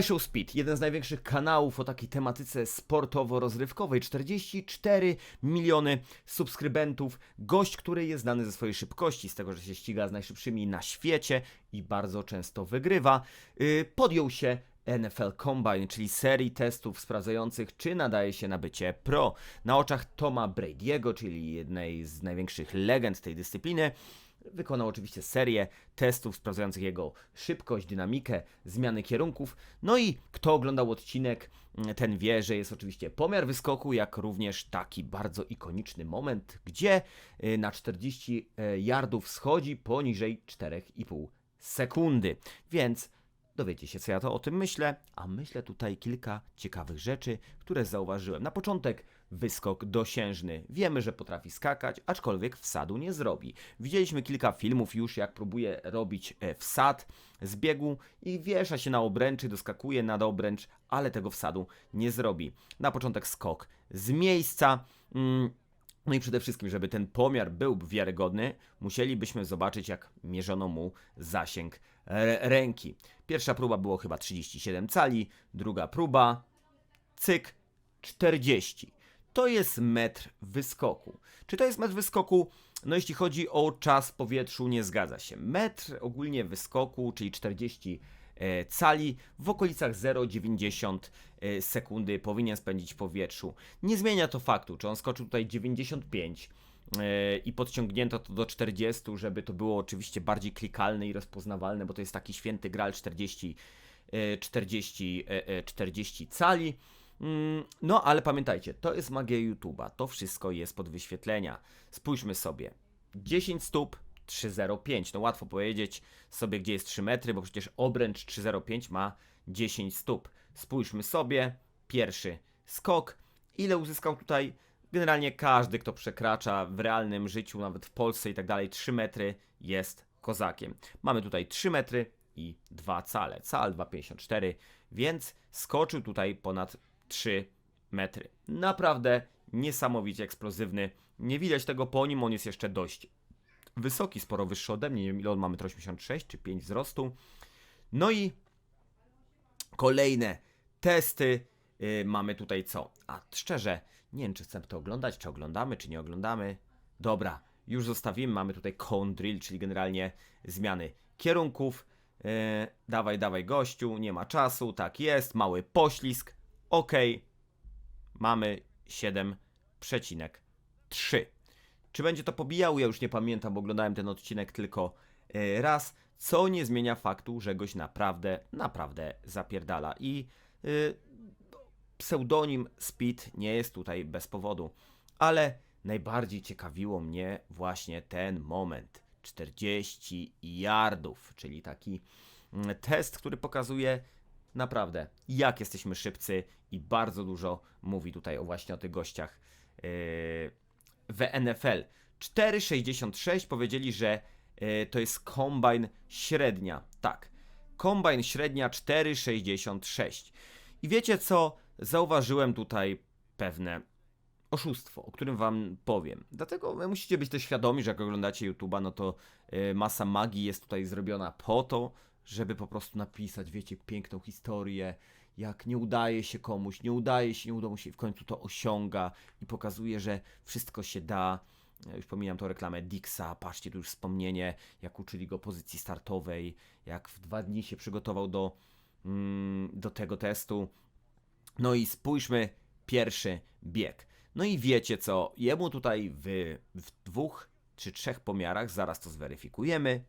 iShow Speed, jeden z największych kanałów o takiej tematyce sportowo-rozrywkowej, 44 miliony subskrybentów, gość, który jest znany ze swojej szybkości, z tego, że się ściga z najszybszymi na świecie i bardzo często wygrywa, yy, podjął się NFL Combine, czyli serii testów sprawdzających, czy nadaje się na bycie pro. Na oczach Toma Brady'ego, czyli jednej z największych legend tej dyscypliny, Wykonał oczywiście serię testów sprawdzających jego szybkość, dynamikę, zmiany kierunków. No i kto oglądał odcinek, ten wie, że jest oczywiście pomiar wyskoku, jak również taki bardzo ikoniczny moment, gdzie y, na 40 e, yardów schodzi poniżej 4,5 sekundy. Więc dowiecie się, co ja to o tym myślę, a myślę tutaj kilka ciekawych rzeczy, które zauważyłem. Na początek wyskok dosiężny. Wiemy, że potrafi skakać, aczkolwiek wsadu nie zrobi. Widzieliśmy kilka filmów już, jak próbuje robić e, wsad z biegu i wiesza się na obręczy, doskakuje nad obręcz, ale tego wsadu nie zrobi. Na początek skok z miejsca. Mm, no i przede wszystkim, żeby ten pomiar był wiarygodny, musielibyśmy zobaczyć, jak mierzono mu zasięg ręki. Pierwsza próba było chyba 37 cali, druga próba, cyk, 40 to jest metr wyskoku. Czy to jest metr wyskoku? No jeśli chodzi o czas w powietrzu, nie zgadza się. Metr ogólnie wyskoku, czyli 40 e, cali, w okolicach 0,90 e, sekundy powinien spędzić w powietrzu. Nie zmienia to faktu, czy on skoczył tutaj 95 e, i podciągnięto to do 40, żeby to było oczywiście bardziej klikalne i rozpoznawalne, bo to jest taki święty gral 40, 40, 40 cali. Mm, no, ale pamiętajcie, to jest magia YouTube'a. To wszystko jest pod wyświetlenia. Spójrzmy sobie. 10 stóp, 305. No łatwo powiedzieć sobie, gdzie jest 3 metry, bo przecież obręcz 305 ma 10 stóp. Spójrzmy sobie. Pierwszy skok. Ile uzyskał tutaj? Generalnie każdy, kto przekracza w realnym życiu, nawet w Polsce i tak dalej, 3 metry jest kozakiem. Mamy tutaj 3 metry i 2 cale. Cal 2,54, więc skoczył tutaj ponad 3 metry. Naprawdę niesamowicie eksplozywny. Nie widać tego po nim, on jest jeszcze dość wysoki, sporo wyższy ode mnie. Nie wiem ile on ma 1,86 czy 5 wzrostu. No i kolejne testy. Yy, mamy tutaj co? A szczerze, nie wiem czy chcę to oglądać, czy oglądamy, czy nie oglądamy. Dobra, już zostawimy. Mamy tutaj cone drill, czyli generalnie zmiany kierunków. Yy, dawaj, dawaj gościu, nie ma czasu, tak jest, mały poślizg, OK, mamy 7,3. Czy będzie to pobijał? Ja już nie pamiętam, bo oglądałem ten odcinek tylko e, raz, co nie zmienia faktu, że goś naprawdę, naprawdę zapierdala. I yy, pseudonim Speed nie jest tutaj bez powodu. Ale najbardziej ciekawiło mnie właśnie ten moment. 40 yardów, czyli taki mm, test, który pokazuje naprawdę, jak jesteśmy szybcy i bardzo dużo mówi tutaj o właśnie o tych gościach yy, w NFL. 4,66 powiedzieli, że yy, to jest kombine średnia. Tak, kombine średnia 4,66. I wiecie co? Zauważyłem tutaj pewne oszustwo, o którym wam powiem. Dlatego musicie być też świadomi, że jak oglądacie YouTube'a, no to yy, masa magii jest tutaj zrobiona po to, żeby po prostu napisać, wiecie, piękną historię, jak nie udaje się komuś, nie udaje się, nie uda mu się i w końcu to osiąga i pokazuje, że wszystko się da. Ja już pomijam tą reklamę Dixa, patrzcie tu już wspomnienie, jak uczyli go pozycji startowej, jak w dwa dni się przygotował do, mm, do tego testu. No i spójrzmy, pierwszy bieg. No i wiecie co, jemu tutaj w, w dwóch czy trzech pomiarach, zaraz to zweryfikujemy,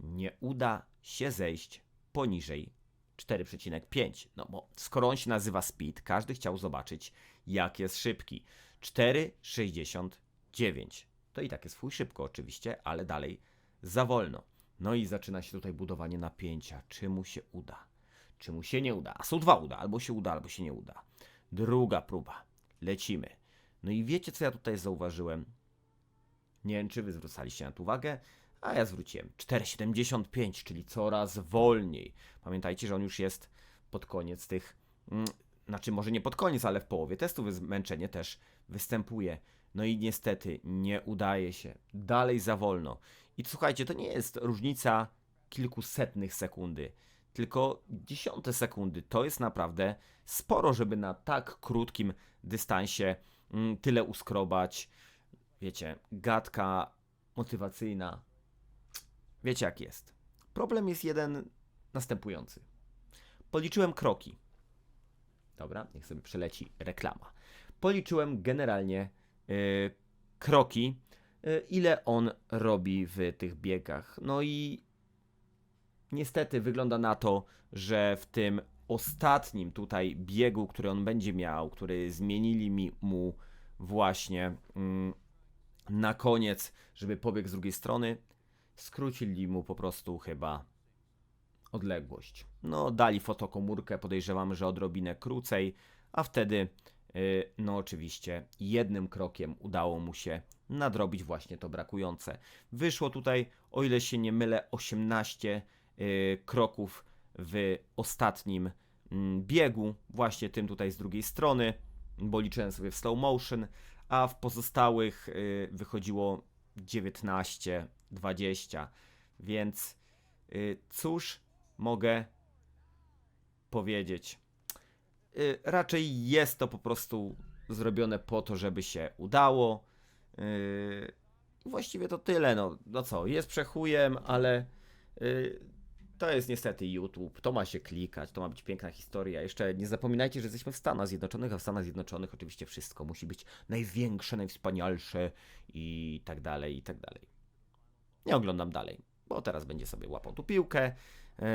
nie uda się zejść poniżej 4,5. No bo skoro on się nazywa Speed, każdy chciał zobaczyć, jak jest szybki. 4,69. To i tak jest swój szybko oczywiście, ale dalej za wolno. No i zaczyna się tutaj budowanie napięcia. Czy mu się uda? Czy mu się nie uda? A są dwa uda. Albo się uda, albo się nie uda. Druga próba. Lecimy. No i wiecie, co ja tutaj zauważyłem? Nie wiem, czy wy zwracaliście na to uwagę a ja zwróciłem 4,75, czyli coraz wolniej. Pamiętajcie, że on już jest pod koniec tych, mm, znaczy może nie pod koniec, ale w połowie testu zmęczenie też występuje. No i niestety nie udaje się. Dalej za wolno. I słuchajcie, to nie jest różnica kilkusetnych sekundy. tylko dziesiąte sekundy. To jest naprawdę sporo, żeby na tak krótkim dystansie mm, tyle uskrobać. Wiecie, gadka motywacyjna. Wiecie jak jest. Problem jest jeden następujący. Policzyłem kroki. Dobra, niech sobie przeleci reklama. Policzyłem generalnie y, kroki, y, ile on robi w tych biegach. No i niestety wygląda na to, że w tym ostatnim tutaj biegu, który on będzie miał, który zmienili mi mu właśnie mm, na koniec, żeby pobiegł z drugiej strony, skrócili mu po prostu chyba odległość. No, dali fotokomórkę, podejrzewamy, że odrobinę krócej, a wtedy, y, no oczywiście, jednym krokiem udało mu się nadrobić właśnie to brakujące. Wyszło tutaj, o ile się nie mylę, 18 y, kroków w ostatnim mm, biegu, właśnie tym tutaj z drugiej strony, bo liczyłem sobie w slow motion, a w pozostałych y, wychodziło 19, 20, więc y, cóż mogę powiedzieć? Y, raczej jest to po prostu zrobione po to, żeby się udało. Y, właściwie to tyle. No, no co, jest przechujem, ale to jest niestety YouTube. To ma się klikać, to ma być piękna historia. Jeszcze nie zapominajcie, że jesteśmy w Stanach Zjednoczonych, a w Stanach Zjednoczonych oczywiście wszystko musi być największe, najwspanialsze i tak dalej, i tak dalej. Nie oglądam dalej, bo teraz będzie sobie łapał tu piłkę yy,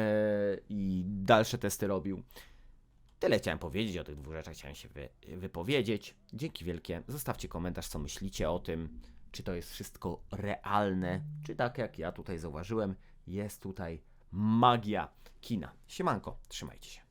i dalsze testy robił. Tyle chciałem powiedzieć o tych dwóch rzeczach, chciałem się wy, wypowiedzieć. Dzięki wielkie. Zostawcie komentarz, co myślicie o tym, czy to jest wszystko realne, czy tak jak ja tutaj zauważyłem, jest tutaj magia kina. Siemanko, trzymajcie się.